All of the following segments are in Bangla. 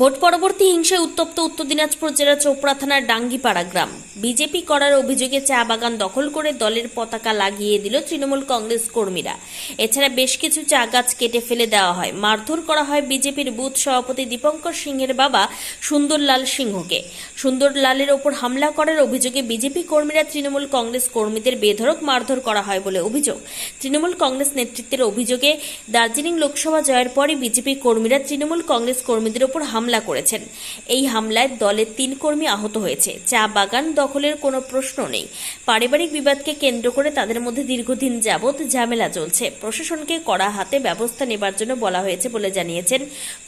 ভোট পরবর্তী হিংসায় উত্তপ্ত উত্তর দিনাজপুর জেলার চোপড়া থানার ডাঙ্গিপাড়া গ্রাম। বিজেপি করার অভিযোগে চা বাগান দখল করে দলের পতাকা লাগিয়ে দিল তৃণমূল কংগ্রেস কর্মীরা। এছাড়া বেশ কিছু চা গাছ কেটে ফেলে দেওয়া হয়। মারধর করা হয় বিজেপির বুথ সভাপতি দীপঙ্কর সিংহের বাবা সুন্দরলাল সিংহকে। সুন্দরলালের ওপর হামলা করার অভিযোগে বিজেপি কর্মীরা তৃণমূল কংগ্রেস কর্মীদের বেধরক মারধর করা হয় বলে অভিযোগ। তৃণমূল কংগ্রেস নেতৃত্বের অভিযোগে দার্জিলিং লোকসভা জয়ের পরই বিজেপি কর্মীরা তৃণমূল কংগ্রেস কর্মীদের ওপর হামলা করেছেন। এই হামলায় দলের তিন কর্মী আহত হয়েছে। চা বাগান দখলের কোনো প্রশ্ন নেই। পারিবারিক বিবাদকে কেন্দ্র করে তাদের মধ্যে দীর্ঘদিন যাবৎ ঝামেলা চলছে। প্রশাসনকে কড়া হাতে ব্যবস্থা নেবার জন্য বলা হয়েছে বলে জানিয়েছেন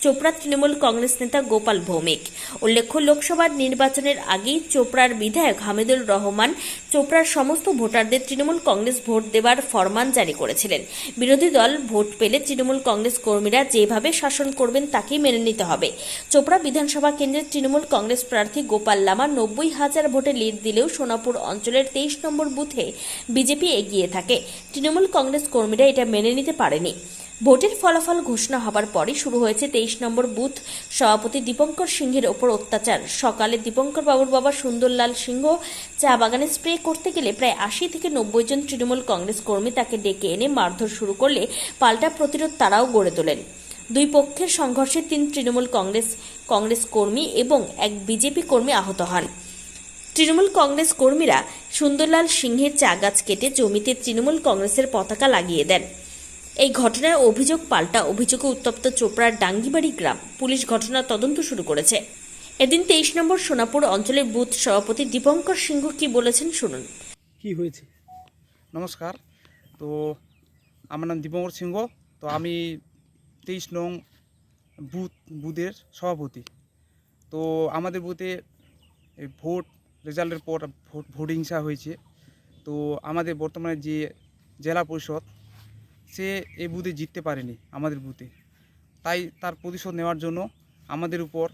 চোপড়া তৃণমূল কংগ্রেস নেতা গোপাল ভৌমিক। উল্লেখ্য, লোকসভার নির্বাচনের আগেই চোপড়ার বিধায়ক হামিদুল রহমান চোপড়ার সমস্ত ভোটারদের তৃণমূল কংগ্রেস ভোট দেবার ফরমান জারি করেছিলেন। বিরোধী দল ভোট পেলে তৃণমূল কংগ্রেস কর্মীরা যেভাবে শাসন করবেন তাকেই মেনে নিতে হবে। চোপড়া বিধানসভা কেন্দ্রের তৃণমূল কংগ্রেস প্রার্থী গোপাল লামা নব্বই হাজার ভোটে লিড দিলেও সোনাপুর অঞ্চলের তেইশ নম্বর বুথে বিজেপি এগিয়ে থাকে। তৃণমূল কংগ্রেস কর্মীরা এটা মেনে নিতে পারেনি। ভোটের ফলাফল ঘোষণা হবার পরই শুরু হয়েছে তেইশ নম্বর বুথ। সভাপতি দীপঙ্কর সিংহের ওপর অত্যাচার। সকালে দীপঙ্কর বাবুর বাবা সুন্দরলাল সিংহ চা বাগানে স্প্রে করতে গেলে প্রায় আশি থেকে নব্বই জন তৃণমূল কংগ্রেস কর্মী তাকে ডেকে এনে মারধর শুরু করলে পাল্টা প্রতিরোধ তারাও গড়ে তোলেন। দুই পক্ষের সংঘর্ষে তিন তৃণমূল কংগ্রেস কংগ্রেস কর্মী এবং এক বিজেপি কর্মী আহত হন। তৃণমূল কংগ্রেস কর্মীরা সুন্দরলাল সিংহের চা গাছ কেটে জমিতে তৃণমূল কংগ্রেসের পতাকা লাগিয়ে দেন। এই ঘটনার অভিযোগ পাল্টা অভিযোগে উত্তপ্ত চোপড়ার ডাঙ্গিবাড়ি গ্রাম পুলিশ ঘটনার তদন্ত শুরু করেছে। এদিন তেইশ নম্বর সোনাপুর অঞ্চলের বুথ সভাপতি দীপঙ্কর সিংহ কি বলেছেন শুনুন। কি হয়েছে? নমস্কার। তো আমার নাম দীপঙ্কর সিংহ। তো আমি তেইশ নং বুথ, বুথের সভাপতি। তো আমাদের বুথে ভোট রেজাল্টের পর ভোট ভোট হিংসা হয়েছে। তো আমাদের বর্তমানে যে জেলা পরিষদ, সে এই বুথে জিততে পারেনি আমাদের বুথে। তাই তার প্রতিশোধ নেওয়ার জন্য আমাদের উপর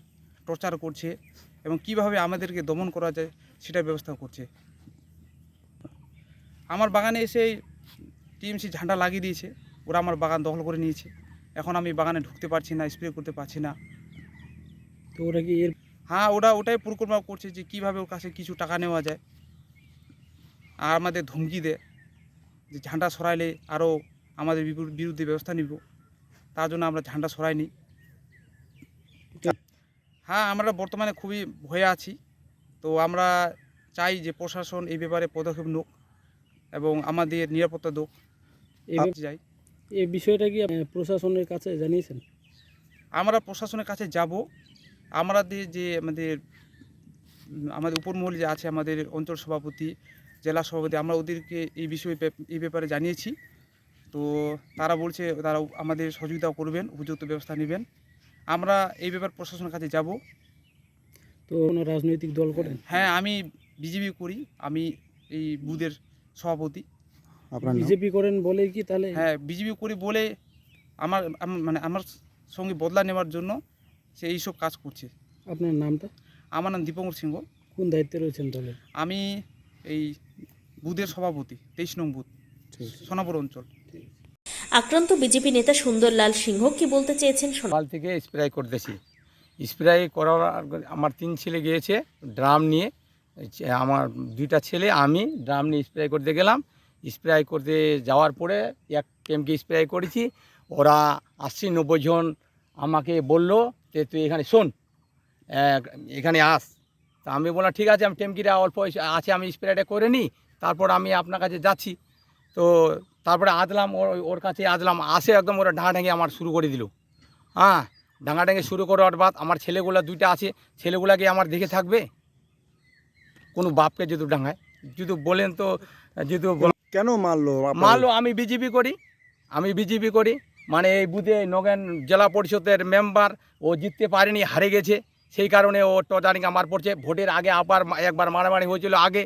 টর্চার করছে এবং কীভাবে আমাদেরকে দমন করা যায় সেটার ব্যবস্থা করছে। আমার বাগানে এসে টিএমসি ঝান্ডা লাগিয়ে দিয়েছে। ওরা আমার বাগান দখল করে নিয়েছে। এখন আমি বাগানে ঢুকতে পারছি না স্প্রে করতে পারছি না। তো ওরা কি এর হ্যাঁ ওরা ওটাই পরিকল্পনা করছে যে কীভাবে ওর কাছে কিছু টাকা নেওয়া যায়। আর আমাদের ধমকি দেয় যে ঝান্ডা সরাইলে আরও আমাদের বিরুদ্ধে ব্যবস্থা নিব। তার জন্য আমরা ঝান্ডা সরাইনি। হ্যাঁ আমরা বর্তমানে খুবই ভয়ে আছি। তো আমরা চাই যে প্রশাসন এই ব্যাপারে পদক্ষেপ নোক এবং আমাদের নিরাপত্তা দোক। এই যাই। এই বিষয়টা কি প্রশাসনের কাছে জানিয়েছেন? আমরা প্রশাসনের কাছে যাব। আমাদের যে আমাদের আমাদের উপরমহল যে আছে আমাদের অঞ্চল সভাপতি জেলা সভাপতি আমরা ওদেরকে এই বিষয়ে এই ব্যাপারে জানিয়েছি। তো তারা বলছে তারা আমাদের সহযোগিতা করবেন উপযুক্ত ব্যবস্থা নেবেন। আমরা এই ব্যাপার প্রশাসনের কাছে যাব। তো কোনো রাজনৈতিক দল করেন? হ্যাঁ আমি বিজেপি করি। আমি এই বুথের সভাপতি। বিজেপি করেন বলে কি তাহলে? হ্যাঁ বিজেপি করি বলে আমার মানে আমার সঙ্গে বদলা নেওয়ার জন্য সে এইসব কাজ করছে। আপনার নামটা? আমার নাম দীপঙ্কর সিংহ। কোন দায়িত্বে রয়েছেন তাহলে? আমি এই বুথের সভাপতি তেইশ নং বুথ সোনাপুর অঞ্চল। আক্রান্ত বিজেপি নেতা সুন্দরলাল সিংহ কি বলতে চেয়েছেন সকাল থেকে স্প্রে করতেছি। স্প্রে করার আমার তিন ছেলে গিয়েছে ড্রাম নিয়ে। আমার দুইটা ছেলে আমি ড্রাম নিয়ে স্প্রে করতে গেলাম। স্প্রে করতে যাওয়ার পরে এক ক্যাম্পকে স্প্রে করেছি। ওরা আশি নব্বই জন আমাকে বলল যে, তুই এখানে শোন এখানে আস। তা আমি বললাম, ঠিক আছে, আমি টেমকিটা অল্প আছে, আমি স্প্রেটা করে নিই, তারপর আমি আপনার কাছে যাচ্ছি। তো তারপরে আদলাম, ওর ওর কাছে আদলাম, আসে একদম ওরা ডাঙা আমার শুরু করে দিল। হ্যাঁ ডাঙা ডাঙে শুরু করার বাদ আমার ছেলেগুলো দুইটা আছে ছেলেগুলাকে আমার দেখে থাকবে? কোনো বাপকে যদি ডাঙায়, যদি বলেন তো, যদি কেন মারলো মানলো আমি বিজেপি করি, আমি বিজেপি করি। মানে এই বুধে নগেন জেলা পরিষদের মেম্বার ও জিততে পারেনি, হারে গেছে। সেই কারণে ও টর্চারিং আমার পড়ছে। ভোটের আগে আবার একবার মারামারি হয়েছিল আগে।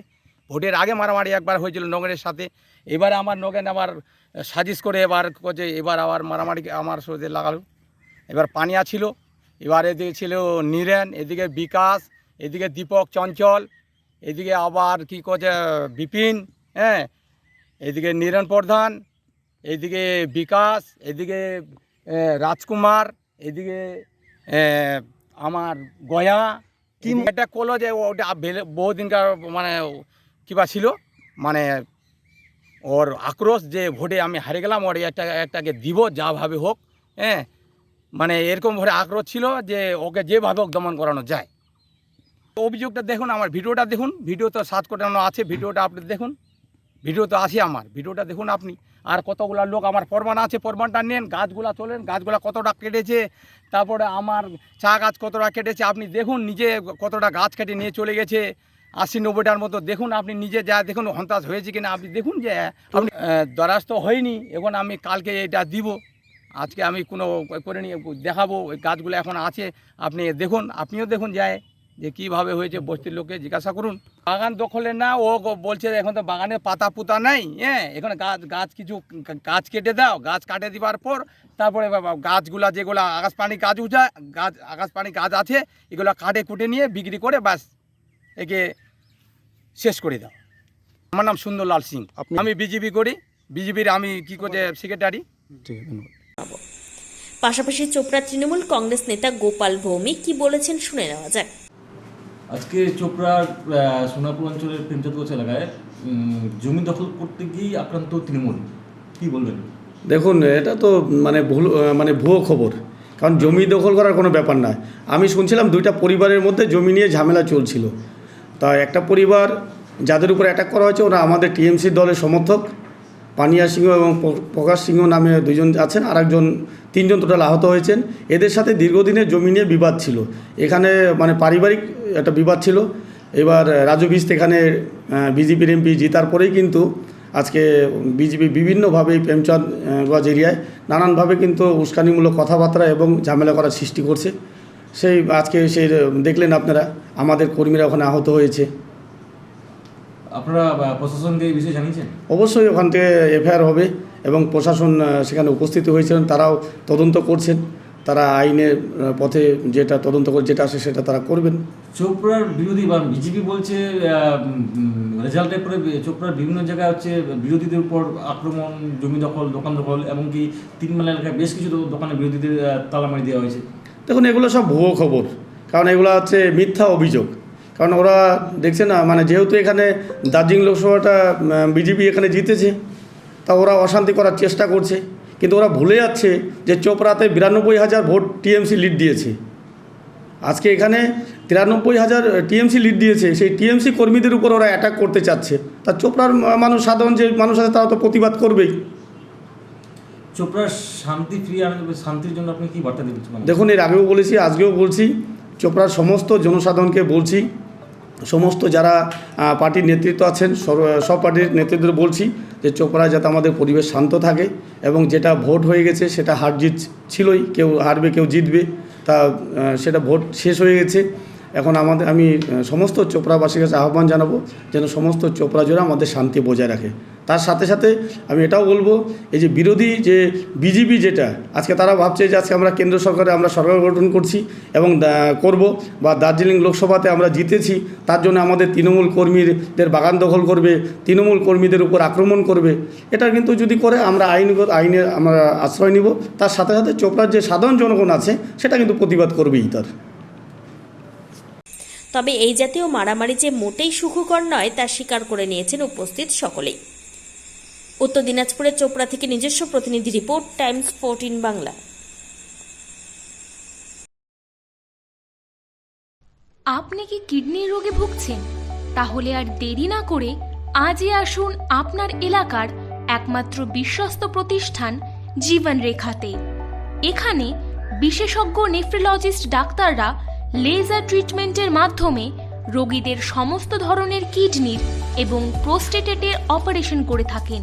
ভোটের আগে মারামারি একবার হয়েছিল নগেনের সাথে। এবারে আমার নগেন আবার সাজিশ করে এবার যে এবার আবার মারামারি, আমার সাথে লাগালো। এবার পানিয়া ছিল। এবার এদিকে ছিল নীরেন, এদিকে বিকাশ, এদিকে দীপক চঞ্চল, এদিকে আবার কি করছে বিপিন হ্যাঁ? এদিকে নীরেন প্রধান এদিকে বিকাশ এদিকে রাজকুমার এদিকে আমার গয়া। কি একটা করল যে ওটা বহুদিনকার মানে কিবা ছিল? মানে ওর আক্রোশ যে ভোটে আমি হারে গেলাম ওর একটা একটাকে দিব যাভাবে হোক হ্যাঁ? মানে এরকম ভোটে আক্রোশ ছিল যে ওকে যেভাবে হোক দমন করানো যায়। অভিযোগটা দেখুন আমার ভিডিওটা দেখুন ভিডিও তো সাত কোটানো আছে ভিডিওটা আপনি দেখুন। ভিডিও তো আছে আমার, ভিডিওটা দেখুন আপনি। আর কতগুলো লোক আমার প্রমাণ আছে, প্রমাণটা নেন, গাছগুলা তোলেন, গাছগুলা কতটা কেটেছে, তারপরে আমার চা গাছ কতটা কেটেছে, আপনি দেখুন নিজে কতটা গাছ কেটে নিয়ে চলে গেছে। আশি নব্বইটার মতো দেখুন আপনি নিজে যা দেখুন হন্তাস হয়েছে কিনা, আপনি দেখুন যে আপনি দ্বারস্থ হয়নি, এখন আমি কালকে এটা দিব। আজকে আমি কোনো করে নিয়ে দেখাবো, ওই গাছগুলো এখন আছে, আপনি দেখুন, আপনিও দেখুন যায়। যে কীভাবে হয়েছে বস্তির লোককে জিজ্ঞাসা করুন। বাগান দখলে না ও গ- বলছে এখন তো বাগানে পাতা পুতা নাই হ্যাঁ এখানে গাছ গাছ কিছু গাছ কেটে দাও গাছ কাটে দিবার পর তারপরে গাছগুলা যেগুলো আকাশপানি গাছ উঠা গাছ আকাশপানি গাছ আছে এগুলো কাটে কুটে নিয়ে বিক্রি করে ব্যাস একে শেষ করে দাও। আমার নাম সুন্দরলাল সিং। আমি বিজেপি করি। বিজেপির আমি কি করছে সেক্রেটারি ঠিক পাশাপাশি চোপড়া তৃণমূল কংগ্রেস নেতা গোপাল ভৌমিক কি বলেছেন শুনে নেওয়া যাক। আজকে চোপড়ার সোনাপুর অঞ্চলের প্রেমচাঁদগঞ্জ এলাকায় জমি দখল করতে গিয়ে আক্রান্ত তৃণমূল। কি বলবেন? দেখুন, এটা তো মানে ভুল মানে ভুয়ো খবর। কারণ জমি দখল করার কোনো ব্যাপার নয়। আমি শুনছিলাম দুইটা পরিবারের মধ্যে জমি নিয়ে ঝামেলা চলছিল। তা একটা পরিবার, যাদের উপর অ্যাটাক করা হয়েছে, ওরা আমাদের টিএমসি দলের সমর্থক। পানিয়া সিংহ এবং প্রকাশ সিংহ নামে দুজন আছেন আর একজন তিনজন টোটাল আহত হয়েছেন। এদের সাথে দীর্ঘদিনের জমি নিয়ে বিবাদ ছিল। এখানে মানে পারিবারিক একটা বিবাদ ছিল। এবার রাজু বিস্ত এখানে বিজেপির এমপি জিতার পরেই কিন্তু আজকে বিজেপি বিভিন্নভাবে প্রেমচাঁদ গঞ্জ এরিয়ায় নানানভাবে কিন্তু উস্কানিমূলক কথাবার্তা এবং ঝামেলা করার সৃষ্টি করছে। সেই আজকে সেই দেখলেন আপনারা, আমাদের কর্মীরা ওখানে আহত হয়েছে। আপনারা প্রশাসনকে এই বিষয়ে জানিয়েছেন? অবশ্যই ওখান থেকে এফআইআর হবে এবং প্রশাসন সেখানে উপস্থিত হয়েছিলেন তারাও তদন্ত করছেন। তারা আইনের পথে যেটা তদন্ত করে যেটা আসে সেটা তারা করবেন। চোপড়ার বিরোধী বা বিজেপি বলছে রেজাল্টের পরে চোপড়ার বিভিন্ন জায়গায় হচ্ছে বিরোধীদের উপর আক্রমণ জমি দখল দোকান দখল এমনকি তিনমালা এলাকায় বেশ কিছু দোকানে বিরোধীদের তালামারি দেওয়া হয়েছে। দেখুন এগুলো সব ভুয়ো খবর। কারণ এগুলো হচ্ছে মিথ্যা অভিযোগ। কারণ ওরা দেখছে না মানে যেহেতু এখানে দার্জিলিং লোকসভাটা বিজেপি এখানে জিতেছে তা ওরা অশান্তি করার চেষ্টা করছে। কিন্তু ওরা ভুলে যাচ্ছে যে চোপড়াতে বিরানব্বই হাজার ভোট টিএমসি লিড দিয়েছে। আজকে এখানে তিরানব্বই হাজার টিএমসি লিড দিয়েছে সেই টিএমসি কর্মীদের উপর ওরা অ্যাটাক করতে চাচ্ছে। তা চোপড়ার মানুষ সাধারণ যে মানুষ আছে তারা তো প্রতিবাদ করবেই। চোপড়ার শান্তি ফিরিয়ে শান্তির জন্য আপনি কি বার্তা দিতে চান দেখুন এর আগেও বলেছি আজকেও বলছি চোপড়ার সমস্ত জনসাধারণকে বলছি সমস্ত যারা পার্টির নেতৃত্ব আছেন সব পার্টির নেতৃত্ব বলছি যে চোপড়া যাতে আমাদের পরিবেশ শান্ত থাকে এবং যেটা ভোট হয়ে গেছে সেটা হার জিত ছিলই, কেউ হারবে, কেউ জিতবে, তা সেটা ভোট শেষ হয়ে গেছে। এখন আমাদের, আমি সমস্ত চোপড়াবাসীর কাছে আহ্বান জানাব যেন সমস্ত চোপড়া জোড়া আমাদের শান্তি বজায় রাখে। তার সাথে সাথে আমি এটাও বলব, এই যে বিরোধী যে বিজেপি যেটা, আজকে তারা ভাবছে যে আজকে আমরা কেন্দ্র সরকারে আমরা সরকার গঠন করছি এবং করব বা দার্জিলিং লোকসভাতে আমরা জিতেছি, তার জন্য আমাদের তৃণমূল কর্মীদের বাগান দখল করবে, তৃণমূল কর্মীদের উপর আক্রমণ করবে। এটা কিন্তু যদি করে আমরা আইনগত, আইনের আমরা আশ্রয় নিব, তার সাথে সাথে চোপড়ার যে সাধারণ জনগণ আছে, সেটা কিন্তু প্রতিবাদ করবেই তার। তবে এই জাতীয় মারামারি যে মোটেই সুখকর নয়, তা স্বীকার করে নিয়েছেন উপস্থিত সকলেই। উত্তর দিনাজপুরের চোপড়া থেকে নিজস্ব প্রতিনিধি রিপোর্ট, টাইমস ফোরটিন বাংলা। আপনি কি কিডনি রোগে ভুগছেন? তাহলে আর দেরি না করে আজই আসুন আপনার এলাকার একমাত্র বিশ্বস্ত প্রতিষ্ঠান জীবন রেখাতে এখানে বিশেষজ্ঞ নেফ্রোলজিস্ট ডাক্তাররা লেজার ট্রিটমেন্টের মাধ্যমে রোগীদের সমস্ত ধরনের কিডনির এবং প্রোস্টেটেটের অপারেশন করে থাকেন।